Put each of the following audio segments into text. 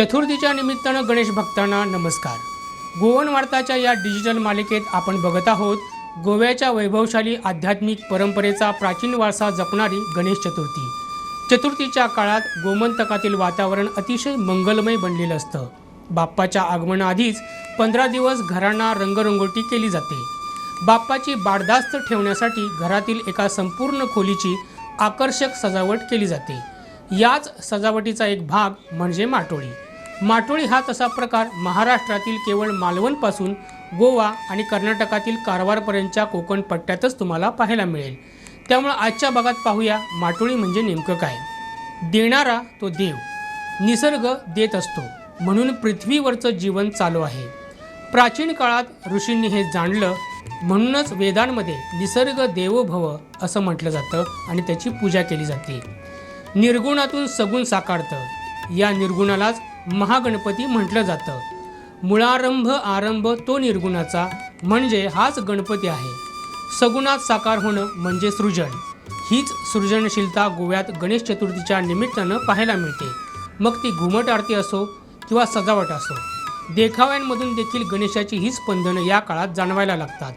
चतुर्थीच्या निमित्तानं गणेश भक्तांना नमस्कार. गोवन वार्ताच्या या डिजिटल मालिकेत आपण बघत आहोत गोव्याच्या वैभवशाली आध्यात्मिक परंपरेचा प्राचीन वारसा जपणारी गणेश चतुर्थी. चतुर्थीच्या काळात गोमंतकातील वातावरण अतिशय मंगलमय बनलेलं असतं. बाप्पाच्या आगमनाआधीच पंधरा दिवस घरांना रंगरंगोटी केली जाते. बाप्पाची बारदास्त ठेवण्यासाठी घरातील एका संपूर्ण खोलीची आकर्षक सजावट केली जाते. याच सजावटीचा एक भाग म्हणजे माटोळी. माटोळी हा तसा प्रकार महाराष्ट्रातील केवळ मालवणपासून गोवा आणि कर्नाटकातील कारवारपर्यंतच्या कोकण पट्ट्यातच तुम्हाला पाहायला मिळेल. त्यामुळे आजच्या भागात पाहूया माटोळी म्हणजे नेमकं काय? देणारा तो देव. निसर्ग देत असतो. म्हणून पृथ्वीवरचं जीवन चालू आहे. प्राचीन काळात ऋषींनी हे जाणलं म्हणूनच वेदांमध्ये निसर्ग देवो भव असं म्हटलं जातं आणि त्याची पूजा केली जाते. निर्गुणातून सगुण साकारतं. या निर्गुणालाच महागणपती म्हटलं जातं. मुळारंभ आरंभ तो निर्गुणाचा म्हणजे हाच गणपती आहे. सगुणात साकार होणं म्हणजे सृजन. हीच सृजनशीलता गोव्यात गणेश चतुर्थीच्या निमित्तानं पाहायला मिळते. मग ती घुमट आरती असो किंवा सजावट असो देखाव्यांमधून देखील गणेशाची ही स्पंदनं या काळात जाणवायला लागतात.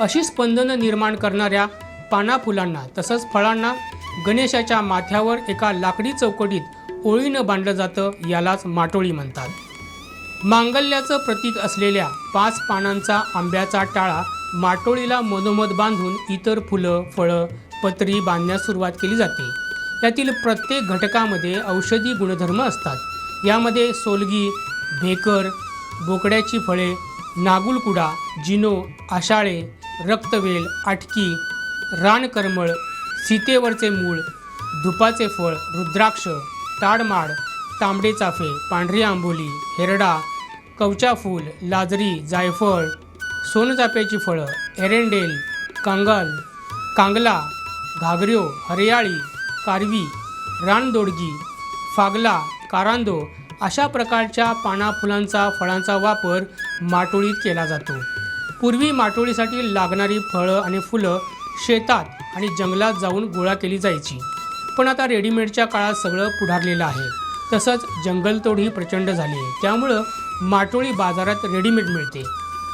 अशी स्पंदनं निर्माण करणाऱ्या पाना फुलांना तसंच फळांना गणेशाच्या माथ्यावर एका लाकडी चौकटीत ओळीनं बांधलं जातं यालाच माटोळी म्हणतात. मांगल्याचं प्रतीक असलेल्या पाच पानांचा आंब्याचा टाळा माटोळीला मधोमध बांधून इतर फुलं फळं पत्री बांधण्यास सुरुवात केली जाते. यातील प्रत्येक घटकामध्ये औषधी गुणधर्म असतात. यामध्ये सोलगी भेकर बोकड्याची फळे नागुलकुडा जिनो आशाळे रक्तवेल आटकी रानकरमळ सीतेवरचे मूळ धुपाचे फळ रुद्राक्ष ताडमाड तांबडे चाफे पांढरी आंबोली हेरडा कवचा फूल लाजरी जायफळ सोनचाफ्याची फळं एरेंडेल कांगल कांगला घागऱ्यो हरियाळी कारवी रानदोडगी फागला कारांदो अशा प्रकारच्या पाना फुलांचा फळांचा वापर माटोळीत केला जातो. पूर्वी माटोळीसाठी लागणारी फळं आणि फुलं शेतात आणि जंगलात जाऊन गोळा केली जायची. पण आता रेडीमेडच्या काळात सगळं पुढारलेलं आहे. तसंच जंगलतोडही प्रचंड झाली आहे. त्यामुळं माटोळी बाजारात रेडीमेड मिळते.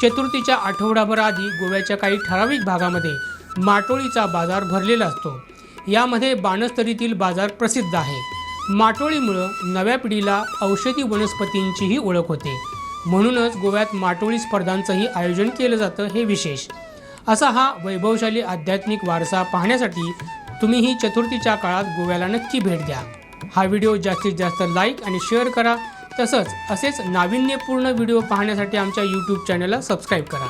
चतुर्थीच्या आठवडाभर आधी गोव्याच्या काही ठराविक भागामध्ये माटोळीचा बाजार भरलेला असतो. यामध्ये बाणस्तरीतील बाजार प्रसिद्ध आहे. माटोळीमुळं नव्या पिढीला औषधी वनस्पतींचीही ओळख होते. म्हणूनच गोव्यात माटोळी स्पर्धांचंही आयोजन केलं जातं हे विशेष. असा हा वैभवशाली आध्यात्मिक वारसा पाहण्यासाठी तुम्ही ही चतुर्थीच्या काळात गोव्याला नक्की भेट द्या. हा व्हिडिओ जास्तीत जास्त लाईक आणि शेअर करा. तसंच असेच नाविन्यपूर्ण व्हिडिओ पाहण्यासाठी आमच्या यूट्यूब चॅनलला सबस्क्राईब करा.